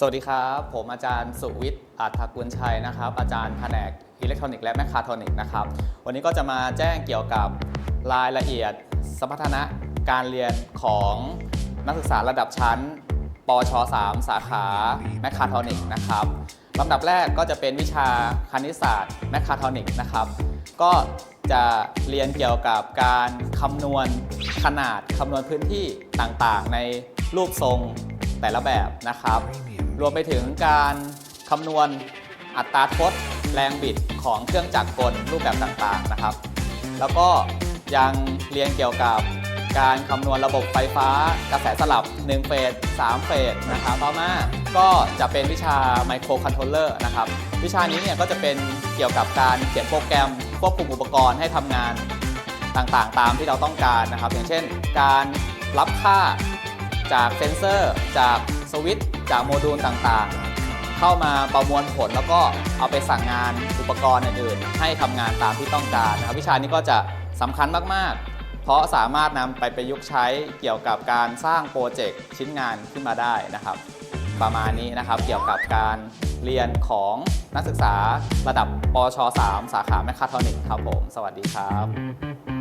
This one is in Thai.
สวัสดีครับ ผมอาจารย์สุวิทย์อาทกุลชัยนะครับ อาจารย์แผนกอิเล็กทรอนิกส์และแมคคาทรอนิกส์นะครับ วันนี้ก็จะมาแจ้งเกี่ยวกับรายละเอียดสมรรถนะการเรียนของนักศึกษาระดับชั้น ปช 3 สาขาแมคคาทรอนิกส์นะครับลำดับแรกก็จะเป็นวิชาคณิตศาสตร์แมคคาทรอนิกส์นะครับ ก็จะเรียนเกี่ยวกับการคำนวณขนาดคำนวณพื้นที่ต่างๆ ในรูปทรง แต่ละแบบนะครับ รวมไปถึงการคำนวณอัตราทดแรงบิดของเครื่องจักรกลรูปแบบต่างๆนะครับ แล้วก็ยังเรียนเกี่ยวกับการคำนวณระบบไฟฟ้ากระแสสลับ 1 เฟส 3 เฟสนะครับต่อมาก็จะเป็นวิชาไมโครคอนโทรลเลอร์นะครับ วิชานี้เนี่ยก็จะเป็นเกี่ยวกับการเขียนโปรแกรมควบคุมอุปกรณ์ให้ทำงานต่างๆ ตามที่เราต้องการนะครับ อย่างเช่น การรับค่า จากเซนเซอร์ จากสวิตช์จากโมดูลต่างๆ เข้ามาประมวลผลแล้วก็เอาไปสั่งงานอุปกรณ์อื่นๆให้ทำงานตามที่ต้องการนะครับวิชานี้ก็จะสำคัญมากๆ เพราะสามารถนำไปประยุกต์ใช้เกี่ยวกับการสร้างโปรเจกต์ชิ้นงานขึ้นมาได้นะครับ ประมาณนี้นะครับเกี่ยวกับการเรียนของนักศึกษาระดับปช 3 สาขาแมคคาทรอนิกส์ครับผม สวัสดีครับ